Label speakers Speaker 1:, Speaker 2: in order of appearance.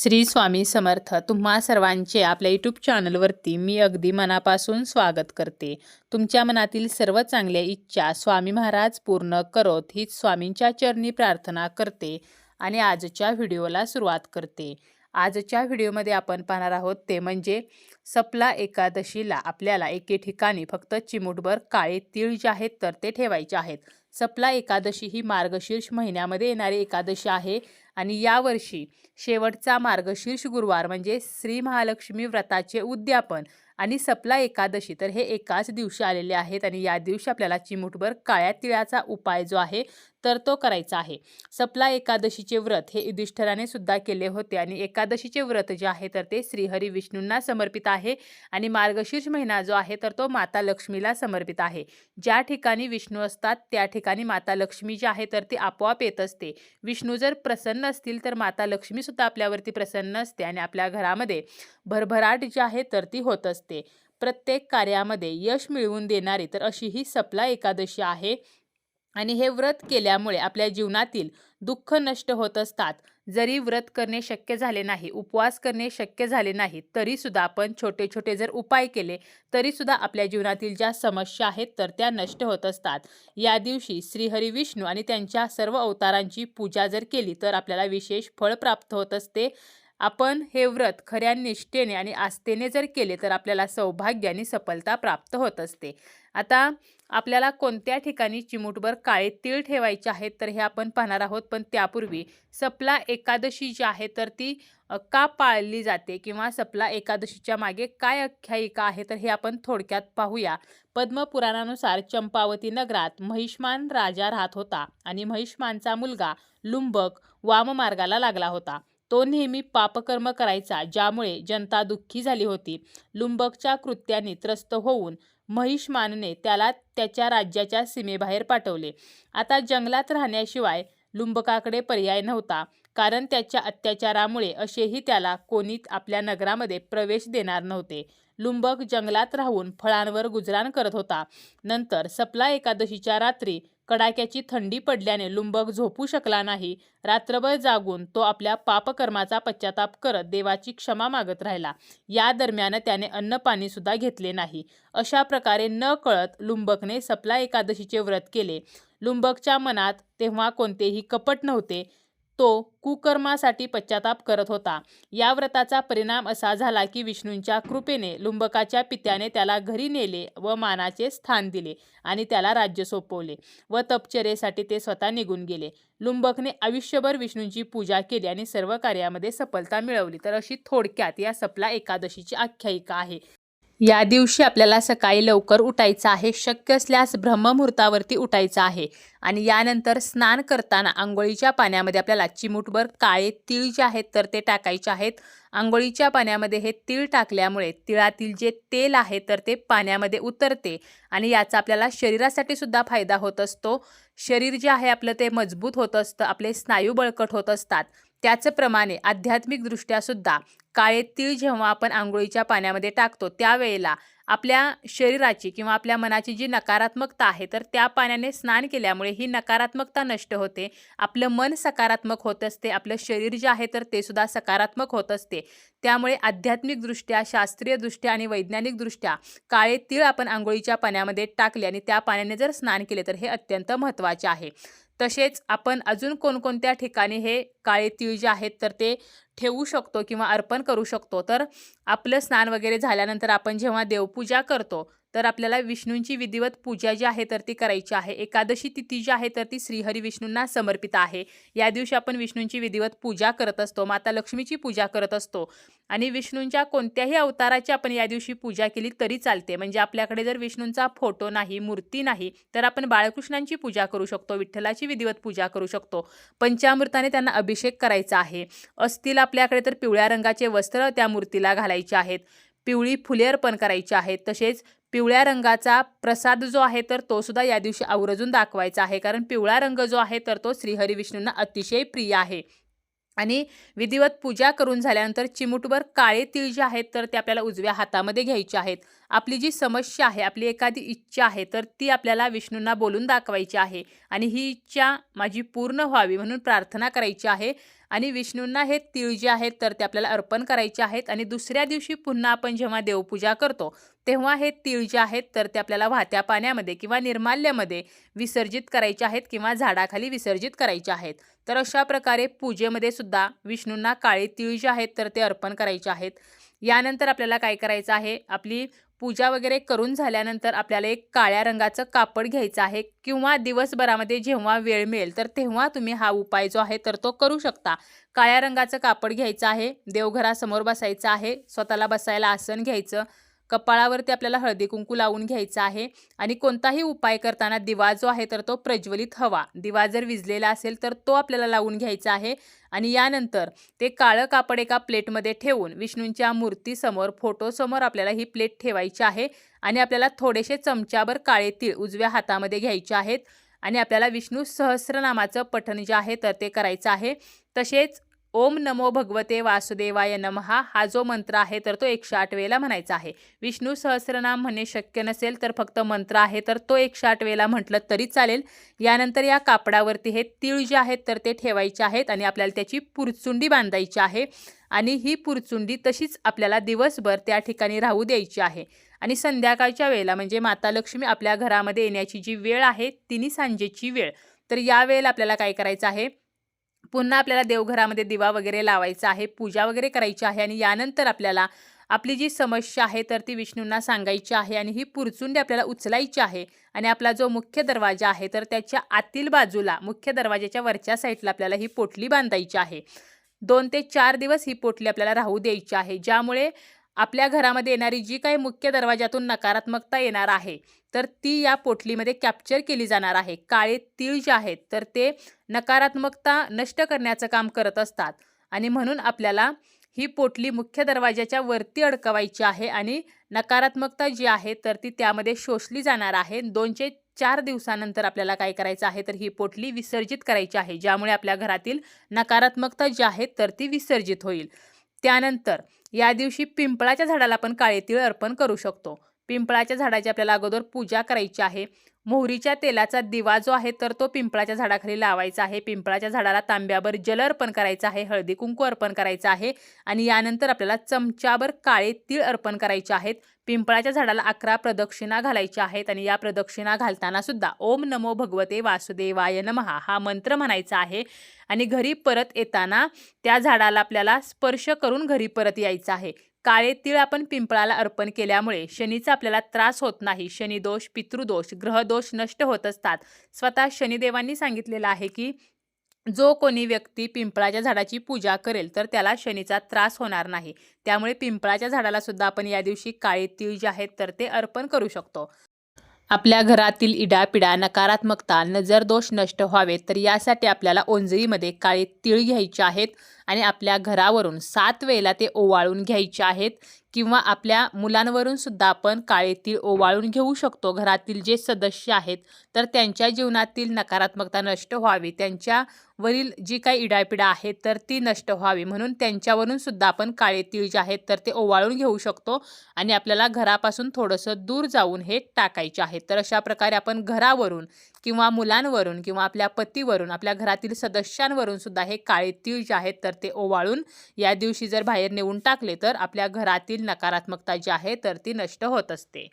Speaker 1: श्री स्वामी समर्थ. तुम्हा सर्वांचे आपल्या यूट्यूब चॅनलवरती मी अगदी मनापासून स्वागत करते. तुमच्या मनातील सर्व चांगल्या इच्छा स्वामी महाराज पूर्ण करोत हीच स्वामींच्या चरणी प्रार्थना करते आणि आजच्या व्हिडिओला सुरुवात करते. आजच्या व्हिडिओमध्ये आपण पाहणार आहोत ते म्हणजे सपला एकादशीला आपल्याला एके ठिकाणी फक्त चिमूटभर काळे तीळ जे आहेत तर ते ठेवायचे आहेत. सपला एकादशी ही मार्गशीर्ष महिन्यामध्ये येणारी एकादशी आहे. आणि यावर्षी शेवटचा मार्गशीर्ष गुरुवार म्हणजे श्री महालक्ष्मी व्रताचे उद्यापन आणि सपला एकादशी. तर हे एकाच दिवशी आलेले आहेत आणि या दिवशी आपल्याला चिमूटभर काळ्या तिळाचा उपाय जो आहे तर तो करायचा आहे. सपला एकादशीचे व्रत हे युधिष्ठराने सुद्धा केले होते आणि एकादशीचे व्रत जे आहे तर ते श्रीहरी विष्णूंना समर्पित आहे आणि मार्गशीर्ष महिना जो आहे तर तो माता लक्ष्मीला समर्पित आहे. ज्या ठिकाणी विष्णू असतात त्या ठिकाणी माता लक्ष्मी जी आहे तर ती आपोआप येत असते. विष्णू जर प्रसन्न असतील तर माता लक्ष्मीसुद्धा आपल्यावरती प्रसन्न असते आणि आपल्या घरामध्ये भरभराट जी आहे तर ती होत असते. प्रत्येक कार्यामध्ये यश मिळवून देणारी तर अशी ही सपला एकादशी आहे. आणि हे व्रत केल्यामुळे आपल्या जीवनातील दुःख नष्ट होत असतात. जरी व्रत करणे शक्य झाले नाही उपवास करणे शक्य झाले नाही तरीसुद्धा आपण छोटे छोटे जर उपाय केले तरीसुद्धा आपल्या जीवनातील ज्या समस्या आहेत तर त्या नष्ट होत असतात. या दिवशी श्रीहरी विष्णू आणि त्यांच्या सर्व अवतारांची पूजा जर केली तर आपल्याला विशेष फळ प्राप्त होत असते. आपण हे व्रत खऱ्या निष्ठेने आणि आस्थेने जर केले तर आपल्याला सौभाग्य आणि सफलता प्राप्त होत असते. आता आपल्याला कोणत्या ठिकाणी चिमूटभर काळे तीळ ठेवायचे आहेत तर हे आपण पाहणार आहोत. पण त्यापूर्वी सपला एकादशी जी आहे तर ती का पाळली जाते किंवा सपला एकादशीच्या मागे काय आख्यायिका आहे तर हे आपण थोडक्यात पाहूया. पद्मपुराणानुसार चंपावती नगरात महिष्मान राजा राहत होता आणि महिष्मानचा मुलगा लुंबक वाममार्गाला लागला होता. तो नेहमी पापकर्म करायचा ज्यामुळे जनता दुःखी झाली होती. लुंबकच्या कृत्याने त्रस्त होऊन महिषमानने त्याला त्याच्या राज्याच्या सीमेबाहेर पाठवले. आता जंगलात राहण्याशिवाय लुंबकाकडे पर्याय नव्हता कारण त्याच्या अत्याचारामुळे असेही त्याला कोणी आपल्या नगरामध्ये प्रवेश देणार नव्हते. लुंबक जंगलात राहून फळांवर गुजराण करत होता. नंतर सपला एकादशीच्या रात्री कडाक्याची थंडी पडल्याने लुंबक झोपू शकला नाही. रात्रभर जागून तो आपल्या पापकर्माचा पश्चाताप करत देवाची क्षमा मागत राहिला. या दरम्यान त्याने अन्नपाणी सुद्धा घेतले नाही. अशा प्रकारे न कळत लुंबकने सपला एकादशीचे व्रत केले. लुंबकच्या मनात तेव्हा कोणतेही कपट नव्हते. तो कुकर्मासाठी पश्चाताप करत होता. या व्रताचा परिणाम असा झाला की विष्णूंच्या कृपेने लुंबकाच्या पित्याने त्याला घरी नेले व मानाचे स्थान दिले आणि त्याला राज्य सोपवले व तपचरेसाठी ते स्वतः निघून गेले. लुंबकने आयुष्यभर विष्णूंची पूजा केली आणि सर्व कार्यामध्ये सफलता मिळवली. तर अशी थोडक्यात या सपला एकादशीची आख्यायिका आहे. या दिवशी आपल्याला सकाळी लवकर उठायचं आहे. शक्य असल्यास ब्रह्ममुहूर्तावरती उठायचं आहे. आणि यानंतर स्नान करताना आंघोळीच्या पाण्यामध्ये आपल्याला चिमूटभर काळे तीळ जे आहेत तर ते टाकायचे आहेत. आंघोळीच्या पाण्यामध्ये हे तीळ टाकल्यामुळे तिळातील जे तेल आहे तर ते पाण्यामध्ये उतरते. आणि याचा आपल्याला शरीरासाठी सुद्धा फायदा होत असतो. शरीर जे आहे आपलं ते मजबूत होत असतं. आपले स्नायू बळकट होत असतात. त्याचप्रमाणे आध्यात्मिकदृष्ट्यासुद्धा काळे तीळ जेव्हा आपण आंघोळीच्या पाण्यामध्ये टाकतो त्यावेळेला आपल्या शरीराची किंवा आपल्या मनाची जी नकारात्मकता आहे तर त्या पाण्याने स्नान केल्यामुळे ही नकारात्मकता नष्ट होते. आपलं मन सकारात्मक होत असते आपलं शरीर जे आहे तर ते सुद्धा सकारात्मक होत असते. त्यामुळे आध्यात्मिकदृष्ट्या शास्त्रीयदृष्ट्या आणि वैज्ञानिकदृष्ट्या काळे तीळ आपण आंघोळीच्या पाण्यामध्ये टाकले आणि त्या पाण्याने जर स्नान केले तर हे अत्यंत महत्त्वाचे आहे. तसेच आपण अजून कोणकोणत्या ठिकाणी हे काळे तीळ जे आहेत तर ते ठेवू शकतो किंवा अर्पण करू शकतो. तर आपलं स्नान वगैरे झाल्यानंतर आपण जेव्हा देवपूजा करतो तर आपल्याला विष्णूंची विधिवत पूजा जी आहे तर ती करायची आहे. एकादशी तिथी जी आहे तर ती श्रीहरी विष्णूंना समर्पित आहे. या दिवशी आपण विष्णूंची विधिवत पूजा करत असतो. माता लक्ष्मीची पूजा करत असतो. आणि विष्णूंच्या कोणत्याही अवताराची आपण या दिवशी पूजा केली तरी चालते. म्हणजे आपल्याकडे जर विष्णूंचा फोटो नाही मूर्ती नाही तर आपण बाळकृष्णांची पूजा करू शकतो विठ्ठलाची विधिवत पूजा करू शकतो. पंचामृताने त्यांना अभिषेक करायचा आहे. असतील आपल्याकडे तर पिवळ्या रंगाचे वस्त्र त्या मूर्तीला घालायचे आहेत. पिवळी फुले अर्पण करायची आहेत तसेच पिवळ्या रंगाचा प्रसाद जो आहे तर तो सुद्धा या दिवशी आवर्जून दाखवायचा आहे. कारण पिवळा रंग जो आहे तर तो श्रीहरी विष्णूंना अतिशय प्रिय आहे. आणि विधिवत पूजा करून झाल्यानंतर चिमुटभर काळे तीळ जे आहेत तर ते आपल्याला उजव्या हातामध्ये घ्यायचे आहेत. आपली जी समस्या आहे आपली एखादी इच्छा आहे तर ती आपल्याला विष्णूंना बोलून दाखवायची आहे. आणि ही इच्छा माझी पूर्ण व्हावी म्हणून प्रार्थना करायची आहे. आणि विष्णूंना हे तिळ जे आहेत तर ते आपल्याला अर्पण करायचे आहेत. आणि दुसऱ्या दिवशी पुन्हा आपण जेव्हा देवपूजा करतो तेव्हा हे तीळ जे आहेत तर ते आपल्याला वाहत्या पाण्यामध्ये किंवा निर्माल्यामध्ये विसर्जित करायचे आहेत किंवा झाडाखाली विसर्जित करायचे आहेत. तर अशा प्रकारे पूजेमध्ये सुद्धा विष्णूंना काळे तीळ जे आहेत तर ते अर्पण करायचे आहेत. यानंतर आपल्याला काय करायचं आहे आपली पूजा वगैरे करून झाल्यानंतर आपल्याला एक काळ्या रंगाचं कापड घ्यायचं आहे किंवा दिवसभरामध्ये जेव्हा वेळ मिळेल तर तेव्हा तुम्ही हा उपाय जो आहे तर तो करू शकता. काळ्या रंगाचं कापड घ्यायचं आहे देवघरासमोर बसायचं आहे स्वतःला बसायला आसन घ्यायचं कपाळावरती आपल्याला हळदी कुंकू लावून घ्यायचं आहे. आणि कोणताही उपाय करताना दिवा जो आहे तर तो प्रज्वलित हवा. दिवा जर विजलेला असेल तर तो आपल्याला लावून घ्यायचा आहे. आणि यानंतर ते काळं कापड एका प्लेटमध्ये ठेवून विष्णूंच्या मूर्तीसमोर फोटोसमोर आपल्याला ही प्लेट ठेवायची आहे. आणि आपल्याला थोडेसे चमच्याभर काळे तीळ उजव्या हातामध्ये घ्यायचे आहेत. आणि आपल्याला विष्णू सहस्रनामाचं पठण जे आहे तर ते करायचं आहे. तसेच ओम नमो भगवते वासुदेवाय नमहा. हा जो मंत्र आहे तर तो एकशे आठ वेळेला म्हणायचा आहे. विष्णू सहस्रनाम म्हणणे शक्य नसेल तर फक्त मंत्र आहे तर तो एकशे आठ वेळेला म्हटलं तरी चालेल. यानंतर या कापडावरती हे तीळ जे आहेत तर ते ठेवायचे आहेत आणि आपल्याला त्याची पुरचुंडी बांधायची आहे. आणि ही पुरचुंडी तशीच आपल्याला दिवसभर त्या ठिकाणी राहू द्यायची आहे. आणि संध्याकाळच्या वेळेला म्हणजे माता लक्ष्मी आपल्या घरामध्ये येण्याची जी वेळ आहे तिन्ही सांजेची वेळ. तर या वेळेला आपल्याला काय करायचं आहे? पुन्हा आपल्याला देवघरामध्ये दिवा वगैरे लावायचा आहे पूजा वगैरे करायची आहे आणि यानंतर आपल्याला आपली जी समस्या आहे तर ती विष्णूंना सांगायची आहे आणि ही पुरचुंडी आपल्याला उचलायची आहे आणि आपला जो मुख्य दरवाजा आहे तर त्याच्या आतील बाजूला मुख्य दरवाजाच्या वरच्या साईडला आपल्याला ही पोटली बांधायची आहे. दोन ते चार दिवस ही पोटली आपल्याला राहू द्यायची आहे. ज्यामुळे आपल्या घरामध्ये येणारी जी काही मुख्य दरवाजातून नकारात्मकता येणार आहे तर ती या पोटलीमध्ये कॅप्चर केली जाणार आहे. काळे तीळ जे आहेत तर ते नकारात्मकता नष्ट करण्याचं काम करत असतात. आणि म्हणून आपल्याला ही पोटली मुख्य दरवाजाच्या वरती अडकवायची आहे आणि नकारात्मकता जी आहे तर ती त्यामध्ये शोषली जाणार आहे. दोनशे चार दिवसानंतर आपल्याला काय करायचं आहे तर ही पोटली विसर्जित करायची आहे ज्यामुळे आपल्या घरातील नकारात्मकता जी आहे तर ती विसर्जित होईल. त्यानंतर या दिवशी पिंपळाच्या झाडाला आपण काळे तीळ अर्पण करू शकतो. पिंपळाच्या झाडाची आपल्याला अगोदर पूजा करायची आहे. मोहरीच्या तेलाचा दिवा जो आहे तर तो पिंपळाच्या झाडाखाली लावायचा आहे. पिंपळाच्या झाडाला तांब्यावर जल अर्पण करायचं आहे हळदी कुंकू अर्पण करायचं आहे आणि यानंतर आपल्याला चमच्यावर काळे तीळ अर्पण करायचे आहेत. पिंपळाच्या झाडाला अकरा प्रदक्षिणा घालायच्या आहेत आणि या प्रदक्षिणा घालताना सुद्धा ओम नमो भगवते वासुदेवाय नमहा हा मंत्र म्हणायचा आहे. आणि घरी परत येताना त्या झाडाला आपल्याला स्पर्श करून घरी परत यायचं आहे. काळे तीळ आपण पिंपळाला अर्पण केल्यामुळे शनीचा आपल्याला त्रास होत नाही. शनिदोष पितृदोष ग्रहदोष नष्ट होत असतात. स्वतः शनिदेवांनी सांगितलेलं आहे की जो कोणी व्यक्ती पिंपळाच्या झाडाची पूजा करेल तर त्याला शनीचा त्रास होणार नाही. त्यामुळे पिंपळाच्या झाडाला सुद्धा आपण या दिवशी काळे तीळ जे आहेत तर ते अर्पण करू शकतो. आपल्या घरातील इडापिडा नकारात्मकता नजर दोष नष्ट व्हावेत तर यासाठी आपल्याला ओंजळीमध्ये काळे तीळ घ्यायचे आहेत. आणि आपल्या घरावरून सात वेळेला ते ओवाळून घ्यायचे आहेत किंवा आपल्या मुलांवरून सुद्धा आपण काळे तीळ ओवाळून घेऊ शकतो. घरातील जे सदस्य आहेत तर त्यांच्या जीवनातील नकारात्मकता नष्ट व्हावी. त्यांच्यावरील जी काही इडापिडा आहे तर ती नष्ट व्हावी. म्हणून त्यांच्यावरून सुद्धा आपण काळे तीळ जे आहेत तर ते ओवाळून घेऊ शकतो आणि आपल्याला घरापासून थोडंसं दूर जाऊन हे टाकायचे आहेत तर अशा प्रकारे आपण घरावरून किंवा मुलांवरून किंवा आपल्या पतीवरून आपल्या घरातील सदस्यांवरून सुद्धा हे काळे तीळ जे आहेत तर ते ओवाळून या दिवशी जर बाहेर नेऊन टाकले तर आपल्या घरातील नकारात्मकता जी आहे तर ती नष्ट होत असते.